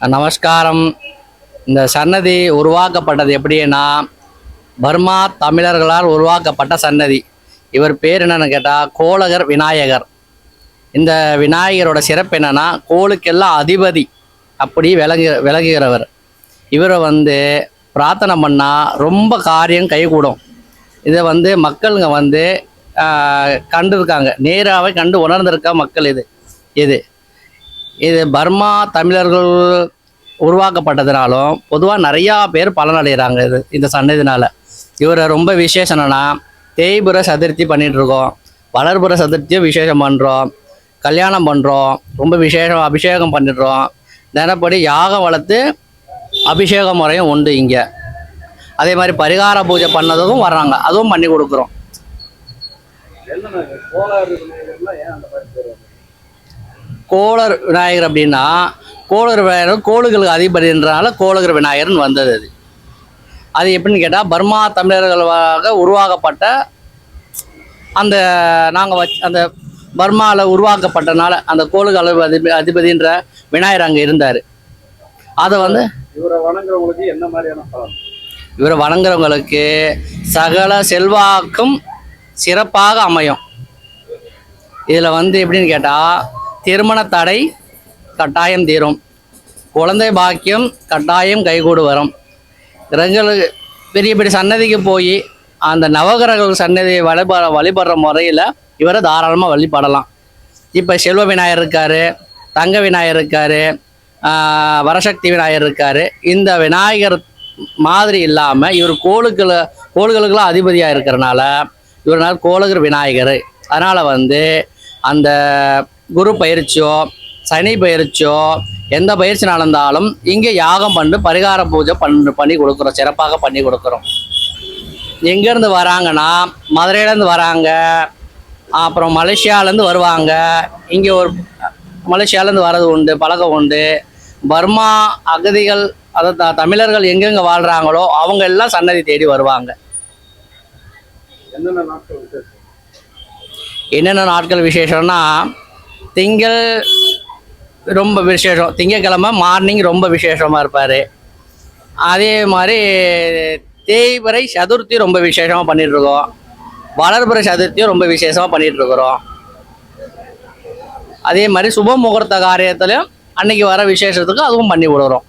நமஸ்காரம். இந்த சன்னதி உருவாக்கப்பட்டது எப்படின்னா பர்மா தமிழர்களால் உருவாக்கப்பட்ட சன்னதி. இவர் பேர் என்னன்னு கேட்டால் கோலகர் விநாயகர். இந்த விநாயகரோட சிறப்பு என்னென்னா கோளுக்கெல்லாம் அதிபதி அப்படி விளங்கு விளங்குகிறவர். இவரை வந்து பிரார்த்தனை பண்ணால் ரொம்ப காரியம் கைகூடும். இதை வந்து மக்களுங்க வந்து கண்டிருக்காங்க. நேராகவே கண்டு உணர்ந்திருக்க மக்கள் இது இது. இது பர்மா தமிழர்கள் உருவாக்கப்பட்டதுனாலும் பொதுவாக நிறையா பேர் பலனடைகிறாங்க இது இந்த சன்னதினால் இவரை ரொம்ப விசேஷம் என்னென்னா தேய்புர சதுர்த்தி பண்ணிகிட்ருக்கோம் இருக்கோம் வளர்புற சதுர்த்தியும் விசேஷம் பண்ணுறோம் கல்யாணம் பண்ணுறோம் ரொம்ப விசேஷம் அபிஷேகம் பண்ணிடுறோம். தினப்படி யாகம் வளர்த்து அபிஷேக முறையும் உண்டு இங்கே. அதே மாதிரி பரிகார பூஜை பண்ணதும் வர்றாங்க. அதுவும் பண்ணி கொடுக்குறோம். கோளர் விநாயகர் அப்படின்னா கோளர் விநாயகர் கோளுகளுக்கு அதிபதின்றனால கோளகர் விநாயகர்னு வந்தது அது. அது எப்படின்னு கேட்டால் பர்மா தமிழர்களாக உருவாக்கப்பட்ட அந்த நாங்கள் வச் அந்த பர்மாவில் உருவாக்கப்பட்டனால அந்த கோளுகள் அதிபதி அதிபதின்ற விநாயகர் அங்கே இருந்தார். அதை வந்து இவரை வணங்குறவங்களுக்கு என்ன மாதிரியான பலன்? இவரை வணங்குறவங்களுக்கு சகல செல்வாக்கும் சிறப்பாக அமையும். இதில் வந்து எப்படின்னு கேட்டால் திருமண தடை கட்டாயம் தீரும். குழந்தை பாக்கியம் கட்டாயம் கைகூடு வரும் கிரகங்களுக்கு பெரிய பெரிய சன்னதிக்கு போய் அந்த நவகிரக சன்னதியை வழிபட வழிபடுற முறையில் இவரை தாராளமாக வழிபடலாம். இப்போ செல்வ விநாயகர் இருக்கார் தங்க விநாயகர் இருக்கார் வரசக்தி விநாயகர் இருக்கார். இந்த விநாயகர் மாதிரி இல்லாமல் இவர் கோளுக்களை கோள்களுக்கெல்லாம் அதிபதியாக இருக்கிறனால இவர்னால் கோளுகர் விநாயகர். அதனால் வந்து அந்த குரு பயிற்சியோ சனி பயிற்சியோ எந்த பயிற்சி நடந்தாலும் இங்கே யாகம் பண்ணி பரிகார பூஜை பண்ணி பண்ணி கொடுக்குறோம். சிறப்பாக பண்ணி கொடுக்குறோம். எங்கேருந்து வராங்கன்னா மதுரையிலேருந்து வராங்க. அப்புறம் மலேசியாவிலேருந்து வருவாங்க. இங்கே ஒரு மலேசியாவிலேருந்து வர்றது உண்டு பழக்கம் உண்டு. பர்மா அகதிகள் அதாவது த- தமிழர்கள் எங்கெங்கே வாழ்கிறாங்களோ அவங்க எல்லாம் சன்னதி தேடி வருவாங்க. என்னென்ன நாட்கள் விசேஷம்? என்னென்ன நாட்கள் விசேஷம்னா திங்கள் ரொம்ப விசேஷம். திங்கக்கிழமை மார்னிங் ரொம்ப விசேஷமாக இருப்பார். அதே மாதிரி தேய்பிறை சதுர்த்தி ரொம்ப விசேஷமாக பண்ணிகிட்ருக்கோம் வளர்பிறை சதுர்த்தியும் ரொம்ப விசேஷமாக பண்ணிகிட்ருக்குறோம் அதே மாதிரி சுப முகூர்த்த காரியத்திலையும் அன்னைக்கு வர விசேஷத்துக்கு அதுவும் பண்ணி விடுறோம்